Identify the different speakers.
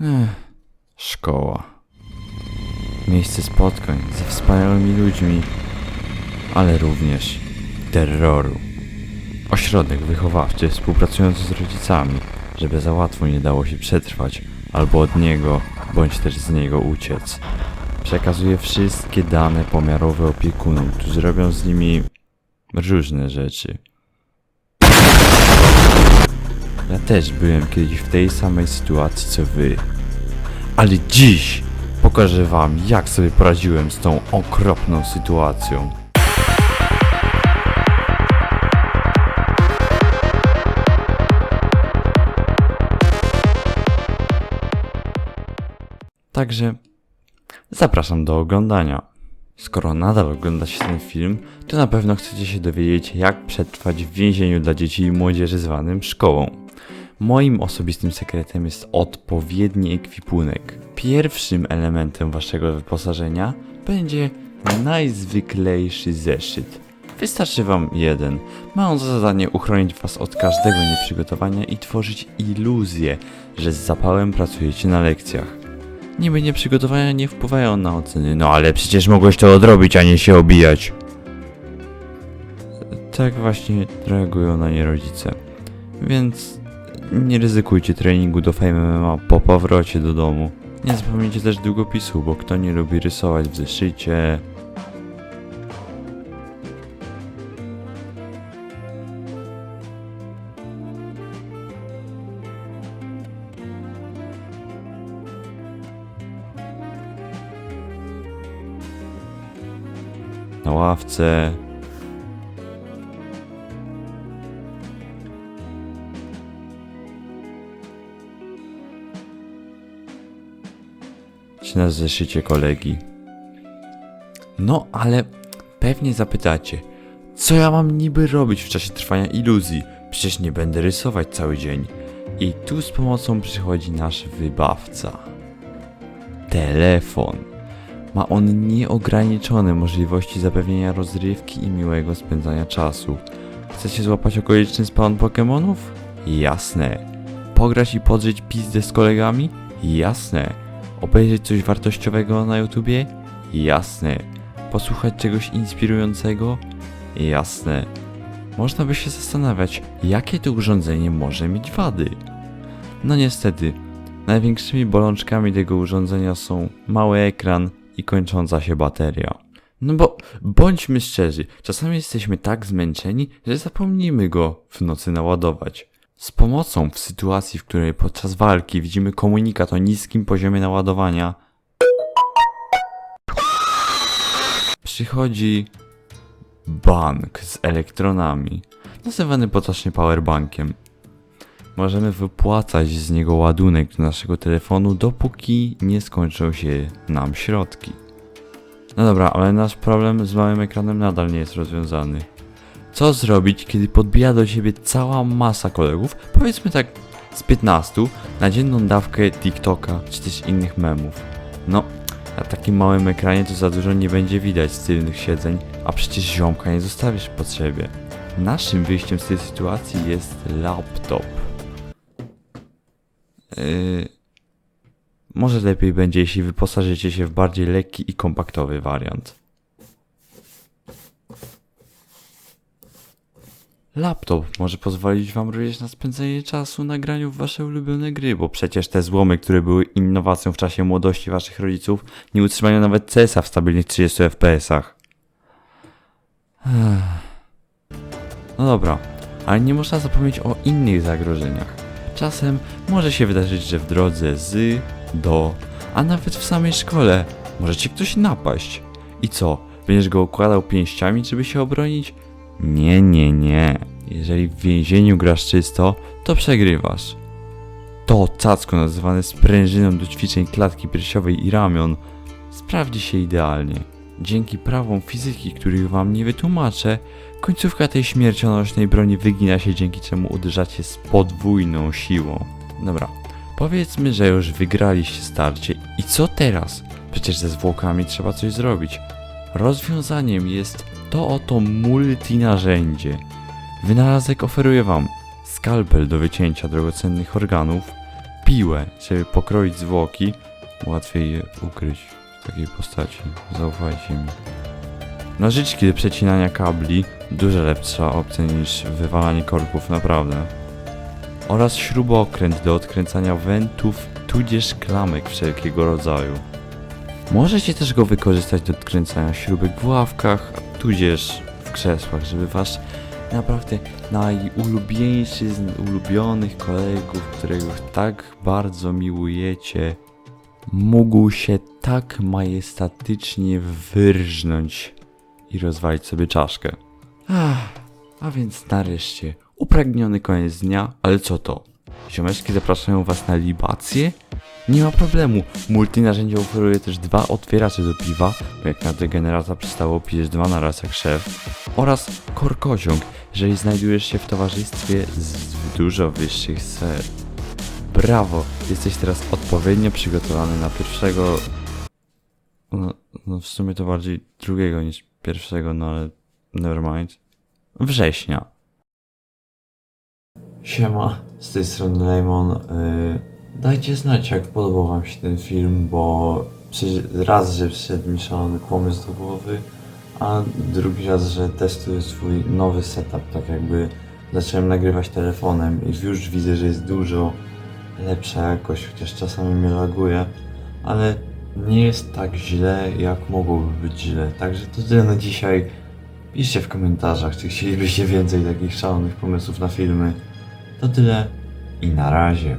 Speaker 1: Ech, szkoła. Miejsce spotkań ze wspaniałymi ludźmi, ale również terroru. Ośrodek wychowawczy współpracujący z rodzicami, żeby za łatwo nie dało się przetrwać, albo od niego, bądź też z niego uciec. Przekazuje wszystkie dane pomiarowe opiekunom, którzy robią z nimi różne rzeczy. Też byłem kiedyś w tej samej sytuacji co wy. Ale dziś pokażę wam, jak sobie poradziłem z tą okropną sytuacją. Także zapraszam do oglądania. Skoro nadal oglądacie ten film, to na pewno chcecie się dowiedzieć, jak przetrwać w więzieniu dla dzieci i młodzieży zwanym szkołą. Moim osobistym sekretem jest odpowiedni ekwipunek. Pierwszym elementem waszego wyposażenia będzie najzwyklejszy zeszyt. Wystarczy wam jeden. Ma on za zadanie uchronić was od każdego nieprzygotowania i tworzyć iluzję, że z zapałem pracujecie na lekcjach. Niby nieprzygotowania nie wpływają na oceny, no ale przecież mogłeś to odrobić, a nie się obijać. Tak właśnie reagują na nie rodzice. Więc nie ryzykujcie treningu do Fame MMA po powrocie do domu. Nie zapomnijcie też długopisu, bo kto nie lubi rysować w zeszycie... Na ławce, czy na zeszycie kolegi. No, ale pewnie zapytacie, co ja mam niby robić w czasie trwania iluzji? Przecież nie będę rysować cały dzień. I tu z pomocą przychodzi nasz wybawca. Telefon. Ma on nieograniczone możliwości zapewnienia rozrywki i miłego spędzania czasu. Chcecie złapać okoliczny spawn Pokémonów? Jasne. Pograć i podrzeć pizdę z kolegami? Jasne. Obejrzeć coś wartościowego na YouTubie? Jasne. Posłuchać czegoś inspirującego? Jasne. Można by się zastanawiać, jakie to urządzenie może mieć wady. No niestety, największymi bolączkami tego urządzenia są mały ekran i kończąca się bateria. No bo bądźmy szczerzy, czasami jesteśmy tak zmęczeni, że zapomnimy go w nocy naładować. Z pomocą w sytuacji, w której podczas walki widzimy komunikat o niskim poziomie naładowania, przychodzi bank z elektronami, nazywany potocznie powerbankiem. Możemy wypłacać z niego ładunek do naszego telefonu, dopóki nie skończą się nam środki. No dobra, ale nasz problem z małym ekranem nadal nie jest rozwiązany. Co zrobić, kiedy podbija do siebie cała masa kolegów, powiedzmy tak z 15, na dzienną dawkę TikToka czy też innych memów? No, na takim małym ekranie to za dużo nie będzie widać z tylnych siedzeń, a przecież ziomka nie zostawisz pod siebie. Naszym wyjściem z tej sytuacji jest laptop. Yy, może lepiej będzie, jeśli wyposażycie się w bardziej lekki i kompaktowy wariant. Laptop może pozwolić Wam również na spędzenie czasu na graniu w Wasze ulubione gry, bo przecież te złomy, które były innowacją w czasie młodości Waszych rodziców, nie utrzymają nawet CS-a w stabilnych 30 FPS-ach. No dobra, ale nie można zapomnieć o innych zagrożeniach. Czasem może się wydarzyć, że w drodze z, do, a nawet w samej szkole może cię ktoś napaść. I co? Będziesz go układał pięściami, żeby się obronić? Nie, nie, nie. Jeżeli w więzieniu grasz czysto, to przegrywasz. To cacko nazywane sprężyną do ćwiczeń klatki piersiowej i ramion sprawdzi się idealnie. Dzięki prawom fizyki, których wam nie wytłumaczę, końcówka tej śmiercionośnej broni wygina się dzięki czemu uderzacie z podwójną siłą. Dobra, powiedzmy, że już wygraliście starcie i co teraz? Przecież ze zwłokami trzeba coś zrobić. Rozwiązaniem jest to oto multinarzędzie. Wynalazek oferuje Wam skalpel do wycięcia drogocennych organów, piłę, żeby pokroić zwłoki, łatwiej je ukryć w takiej postaci. Zaufajcie mi. Nożyczki do przecinania kabli, dużo lepsza opcja niż wywalanie korków, naprawdę. Oraz śrubokręt do odkręcania wentów, tudzież klamek wszelkiego rodzaju. Możecie też go wykorzystać do odkręcania śrubek w ławkach, tudzież w krzesłach, żeby wasz naprawdę najulubieńszy z ulubionych kolegów, którego tak bardzo miłujecie, mógł się tak majestatycznie wyrżnąć i rozwalić sobie czaszkę. Ach, a więc nareszcie, upragniony koniec dnia, ale co to? Ziomeczki zapraszają was na libację? Nie ma problemu, multi narzędzie oferuje też dwa otwieracze do piwa, bo jak na degenerata przystało pijesz dwa na raz jak szef, oraz korkoziołk, jeżeli znajdujesz się w towarzystwie z dużo wyższych sfer. Brawo, jesteś teraz odpowiednio przygotowany na pierwszego... No, no w sumie to bardziej drugiego niż pierwszego, no ale nevermind. Września. Siema, z tej strony Lemon. Yy, dajcie znać, jak podobał Wam się ten film, bo raz, że przyszedł mi szalony pomysł do głowy, a drugi raz, że testuję swój nowy setup, tak jakby zacząłem nagrywać telefonem i już widzę, że jest dużo lepsza jakość, chociaż czasami mnie laguje, ale nie jest tak źle, jak mogłoby być źle. Także to tyle na dzisiaj. Piszcie w komentarzach, czy chcielibyście więcej takich szalonych pomysłów na filmy. To tyle i na razie.